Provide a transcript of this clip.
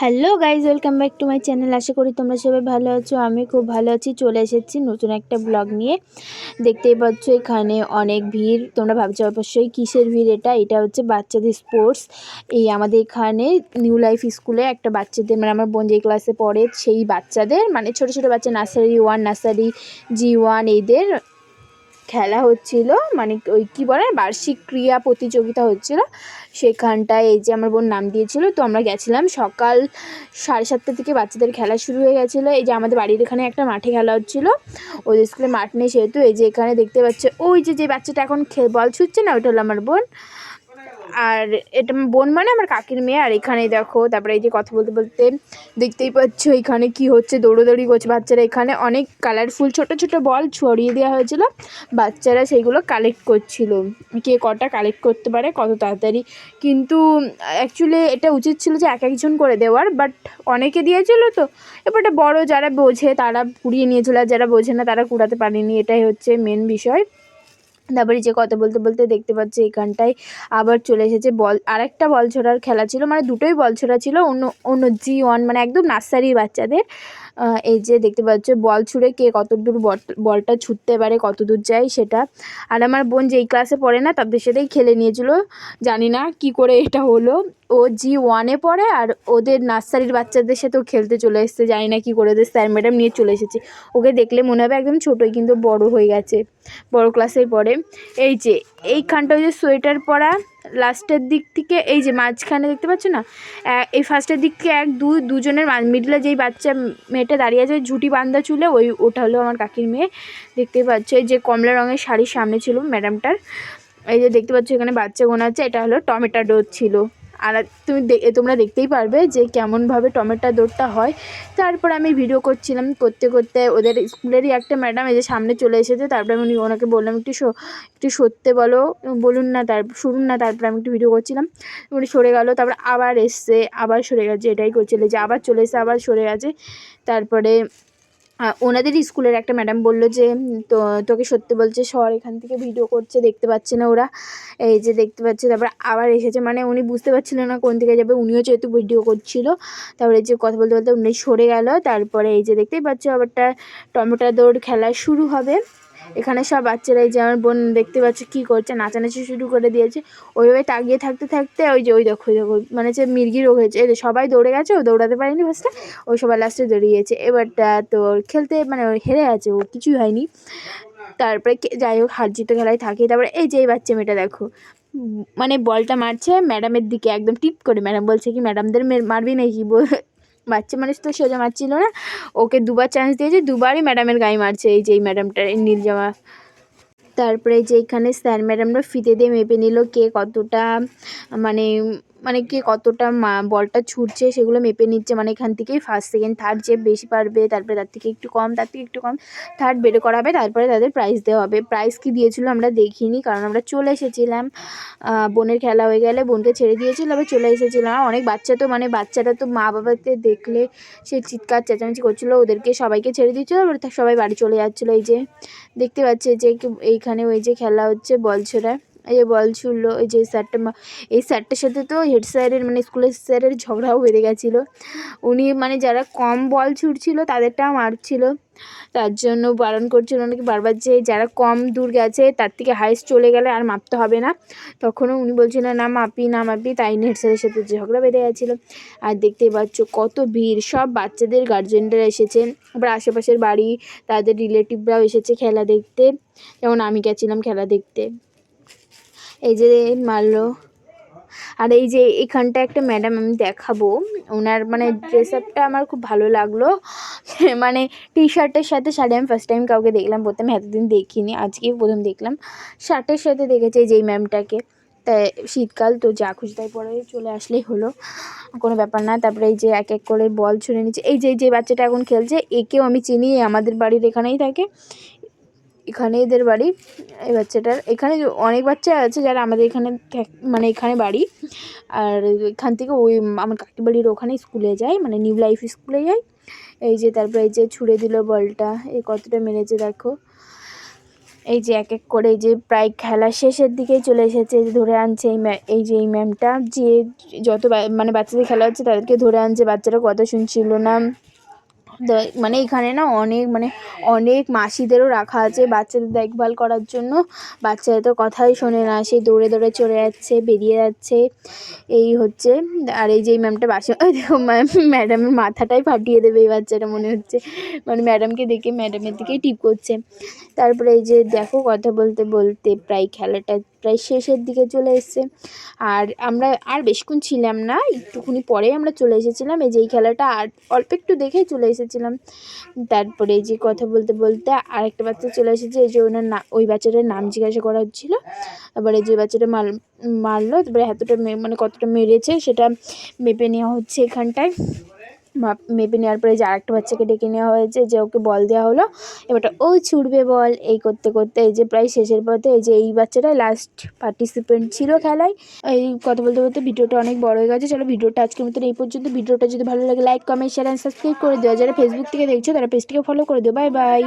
Hello guys welcome back to my channel আশা করি তোমরা সবাই ভালো আছো, আমি খুব ভালো আছি, চলে এসেছি নতুন একটা ব্লগ নিয়ে। দেখতেই পাচ্ছ এখানে অনেক ভিড়, তোমরা ভাবছ অবশ্যই কিসের ভিড় এটা? এটা হচ্ছে বাচ্চাদের স্পোর্টস এই আমাদের এখানে নিউ লাইফ স্কুলে একটা বাচ্চাদের মানে আমার বোন যে ক্লাসে পড়ে, সেই বাচ্চাদের মানে ছোট ছোট বাচ্চা nursery one nursery G one এদের খেলা হচ্ছিল মানে ওই কী বলে, বার্ষিক ক্রিয়া প্রতিযোগিতা হচ্ছিল। সেখানটায় এই যে আমার বোন নাম দিয়েছিল, তো আমরা গেছিলাম। সকাল সাড়ে সাতটা থেকে বাচ্চাদের খেলা শুরু হয়ে গেছিল। এই যে আমাদের বাড়ির এখানে একটা মাঠে খেলা হচ্ছিল। ওদের স্কুলে মাঠ নেই সেহেতু, এই যে এখানে দেখতে পাচ্ছে, ওই যে যে বাচ্চাটা এখন খে, বল ছুটছে না ওটা হলো আমার বোন। আর এটা বোন মানে আমার কাকির মেয়ে, আর এখানে দেখো, তারপরে এই যে কথা বলতে বলতে দেখতেই পাচ্ছ এখানে কি হচ্ছে, দৌড়োদৌড়ি করছে বাচ্চারা। এখানে অনেক কালারফুল ছোট ছোট বল ছড়িয়ে দেওয়া হয়েছিল, বাচ্চারা সেইগুলো কালেক্ট করছিল। কে কটা কালেক্ট করতে পারে, কত তাড়াতাড়ি। কিন্তু অ্যাকচুয়ালি এটা উচিত ছিল যে এক একজন করে দেওয়ার বাট অনেকে দিয়েছিল তো। এবারটা বড় যারা বোঝে, তারা কুড়িয়ে নিয়েছিল, আর যারা বোঝে না, তারা কুড়াতে পারেনি। এটাই হচ্ছে মেন বিষয়। তারপরে যে কথা বলতে বলতে দেখতে পাচ্ছি এখানটায় আবার চলে এসেছে। বল, আরেকটা বল ছোড়ার খেলা ছিল মানে দুটোই বল ছোড়া ছিল, অন্য অন্য জি ওয়ান মানে একদম নার্সারির বাচ্চাদের। এই যে দেখতে পাচ্ছ, বল ছুঁড়ে কে কত দূর বলটা ছুটতে পারে কত দূর যায় সেটা। আর আমার বোন যেই ক্লাসে পড়ে না, তাদের সাথেই খেলে নিয়েছিল। জানি না কি করে এটা হলো। ও জি ওয়ানে পড়ে আর ওদের নার্সারির বাচ্চাদের সাথেও খেলতে চলে এসেছে। জানি না কী করে ওদের স্যার ম্যাডাম নিয়ে চলে এসেছে। ওকে দেখলে মনে হবে একদম ছোটোই, কিন্তু বড় হয়ে গেছে। বড় ক্লাসেই পড়ে। এই যে, এইখানটা ওই যে সোয়েটার পরা লাস্টের দিক থেকে, এই যে মাঝখানে দেখতে পাচ্ছ না? এই ফার্স্টের দিক থেকে এক দুই দুজনের মিডলে যেই বাচ্চা মেয়েটা দাঁড়িয়ে আছে ঝুটি বান্ধা চুলে, ওই, ওটা হলো আমার কাকির মেয়ে। দেখতে পাচ্ছ, এই যে কমলা রঙের শাড়ির সামনে ছিল ম্যাডামটার এই যে দেখতে পাচ্ছ, এখানে বাচ্চা গোনা আছে, এটা হলো টমেটো ডোর ছিল। আর তুমি তোমরা দেখতেই পারবে যে কেমনভাবে টমেটো দৌড়টা হয়। তারপর আমি ভিডিও করছিলাম করতে করতে ওদের স্কুলেরই একটা ম্যাডাম এই যে সামনে চলে এসেছে, তারপরে আমি ওনাকে বললাম, একটু একটু সরতে বলো, বলুন না তার, শুনুন না। তারপরে আমি একটু ভিডিও করছিলাম, উনি সরে গেল, তারপর আবার এসছে, আবার সরে গেছে, এটাই করছিল, যে আবার চলে এসে আবার সরে গেছে। তারপরে ওনাদের স্কুলের একটা ম্যাডাম বলল যে তো, তোকে সত্যি বলছে, শহর এখান থেকে ভিডিও করছে, দেখতে পাচ্ছে না ওরা। এই যে দেখতে পাচ্ছে, তারপর আবার এসেছে। মানে উনি বুঝতে পারছিল না কোন থেকে যাবে। উনিও যেহেতু ভিডিও করছিল, তারপরে যে কথা বলতে বলতে উনি সরে গেল। তারপরে এই যে দেখতেই পাচ্ছ আবারটা টমেটো দৌড় খেলা শুরু হবে। এখানে সব বাচ্চারাই যে আমার বোন দেখতে পাচ্ছে, কী করছে, নাচানাচি শুরু করে দিয়েছে। ওইভাবে তাকিয়ে থাকতে থাকতে ওই যে, ওই দেখো ওই দেখো মানে যে মির্গি রোগ হয়েছে। এই সবাই দৌড়ে গেছে, ও দৌড়াতে পারেনি ফার্স্টে ওই সবাই লাস্টে দৌড়িয়েছে। এবারটা তোর খেলতে মানে হেরে আছে ও কিছুই হয়নি। তারপরে যাই হোক হার জিতে খেলায় থাকে। তারপরে এই যে, এই বাচ্চা মেয়েটা দেখো মানে বলটা মারছে ম্যাডামের দিকে, একদম টিপ করে। ম্যাডাম বলছে কি, ম্যাডামদের মারবি নাকি? বাচ্চা মানুষ তো সোজা মারছিল না। ওকে দুবার চান্স দিয়েছে, দুবারই ম্যাডামের গায়ে মারছে এই যে এই ম্যাডামটা নীল জামা। তারপরে যে এখানে স্যার ম্যাডামরা ফিতে দিয়ে মেপে নিল কে কতটা মানে মানে কে কতটা বলটা ছুটছে সেগুলো মেপে নিচ্ছে। মানে এখান থেকেই ফার্স্ট সেকেন্ড থার্ড যে বেশি পারবে, তারপরে তার থেকে একটু কম, তার থেকে একটু কম থার্ড বের করা হবে তারপরে তাদের প্রাইজ দেওয়া হবে। প্রাইজ কি দিয়েছিল আমরা দেখিনি, কারণ আমরা চলে এসেছিলাম। বোনের খেলা হয়ে গেলে বোনকে ছেড়ে দিয়েছিল, আবার চলে এসেছিলাম। অনেক বাচ্চা তো মানে বাচ্চাটা তো মা বাবাকে দেখলে সে চিৎকার, চেঁচামেচি করছিল, ওদেরকে সবাইকে ছেড়ে দিয়েছিলো এবার সবাই বাড়ি চলে যাচ্ছিল। এই যে দেখতে পাচ্ছে যে এইখানে ওই যে খেলা হচ্ছে বল ছোড়া এই যে বল ছুড়লো, এই যে স্যারটা এই স্যারটার সাথে তো হেড স্যারের মানে স্কুলের স্যারের ঝগড়াও বেড়ে গেছিল। উনি মানে যারা কম বল ছুটছিল তাদেরটাও মারছিল। তার জন্য বারণ করছিল নাকি বারবার যে যারা কম দূর গেছে তার থেকে হাইস্ট চলে গেলে আর মাপতে হবে না। তখনও উনি বলছিলেন, না, মাপি না মাপি। তাই হেড স্যারের সাথে ঝগড়া বেঁধে গেছিল। আর দেখতেই পাচ্ছ কত ভিড়, সব বাচ্চাদের গার্জেনরা এসেছে। আবার আশেপাশের বাড়ি, তাদের রিলেটিভরাও এসেছে খেলা দেখতে। যেমন আমি গেছিলাম খেলা দেখতে। এই যে মারলো। আর এই যে এখানটা একটা ম্যাডাম আমি দেখাবো। ওনার মানে ড্রেস আপটা আমার খুব ভালো লাগল। মানে টি শার্টের সাথে শাড়ি আমি ফার্স্ট টাইম কাউকে দেখলাম, প্রথমে এতদিন দেখিনি, আজকেই প্রথম দেখলাম। শার্টের সাথে দেখেছি যেই ম্যামটাকে তাই শীতকাল তো যা খুশি তাই পরে চলে আসলেই হলো। কোনো ব্যাপার না, তারপরে এই যে এক এক করে বল ছুঁড়ে নিচ্ছে। এই যে যে বাচ্চাটা এখন খেলছে, একেও আমি চিনি আমাদের বাড়ির এখানেই থাকে। এখানে এদের বাড়ি। এই বাচ্চাটার, এখানে অনেক বাচ্চা আছে যারা আমাদের এখানে মানে এখানে বাড়ি। আর এখান থেকে ওই আমার কাকি বাড়ির ওখানে স্কুলে যায় মানে নিউ লাইফ স্কুলে যায়। এই যে তারপরে এই যে ছুঁড়ে দিল বলটা, এই কতটা মেরেছে দেখো। এই যে এক এক করে এই যে প্রায় খেলা শেষের দিকেই চলে এসেছে ধরে আনছে এই এই যে এই ম্যামটা। যে যত মানে বাচ্চাদের খেলা হচ্ছে তাদেরকে ধরে আনছে, বাচ্চারা কথা শুনছিল না। মানে এখানে না অনেক মানে অনেক মাসিদেরও রাখা আছে বাচ্চাদের দেখভাল করার জন্য। বাচ্চারা তো কথাই শোনে না সেই দৌড়ে দৌড়ে চলে যাচ্ছে, বেরিয়ে যাচ্ছে। এই হচ্ছে, আর এই যে ম্যামটা বাসে দেখো ম্যাম ম্যাডামের মাথাটাই ফাটিয়ে দেবে এই বাচ্চাটা মনে হচ্ছে। মানে ম্যাডামকে দেখে ম্যাডামের দিকেই টিপ করছে। তারপরে এই যে দেখো কথা বলতে বলতে প্রায় খেলাটা প্রায় শেষের দিকে চলে এসছে। আর আমরা আর বেশিক্ষণ ছিলাম না, একটুখানি পরেই আমরা চলে এসেছিলাম। এই যে এই খেলাটা আর অল্প একটু দেখেই চলে এসেছিলাম। তারপরে এই যে কথা বলতে বলতে আরেকটা বাচ্চা চলে এসেছে, এই যে ওনার না, ওই বাচ্চাটার নাম জিজ্ঞাসা করা হচ্ছিল। তারপরে যে বাচ্চাটা মাল, মারলো, তারপরে এতটা মানে কতটা মেরেছে সেটা মেপে নেওয়া হচ্ছে এখানটায়। মাপ মেপে নেওয়ার পরে যে আরেকটা বাচ্চাকে ডেকে নেওয়া হয়েছে, যে ওকে বল দেওয়া হলো এবারটা ও ছুটবে বল। এই করতে করতে এই যে প্রায় শেষের পথে এই যে এই বাচ্চাটাই লাস্ট পার্টিসিপেন্ট ছিল খেলায়। এই কথা বলতে বলতে ভিডিওটা অনেক বড় হয়ে গেছে। চলো ভিডিওটা আজকের মতন এই পর্যন্ত। ভিডিওটা যদি ভালো লাগে like comment share and subscribe করে দেওয়া যারা ফেসবুক থেকে দেখছ, তারা পেজটিকে ফলো করে দেবো বাই বাই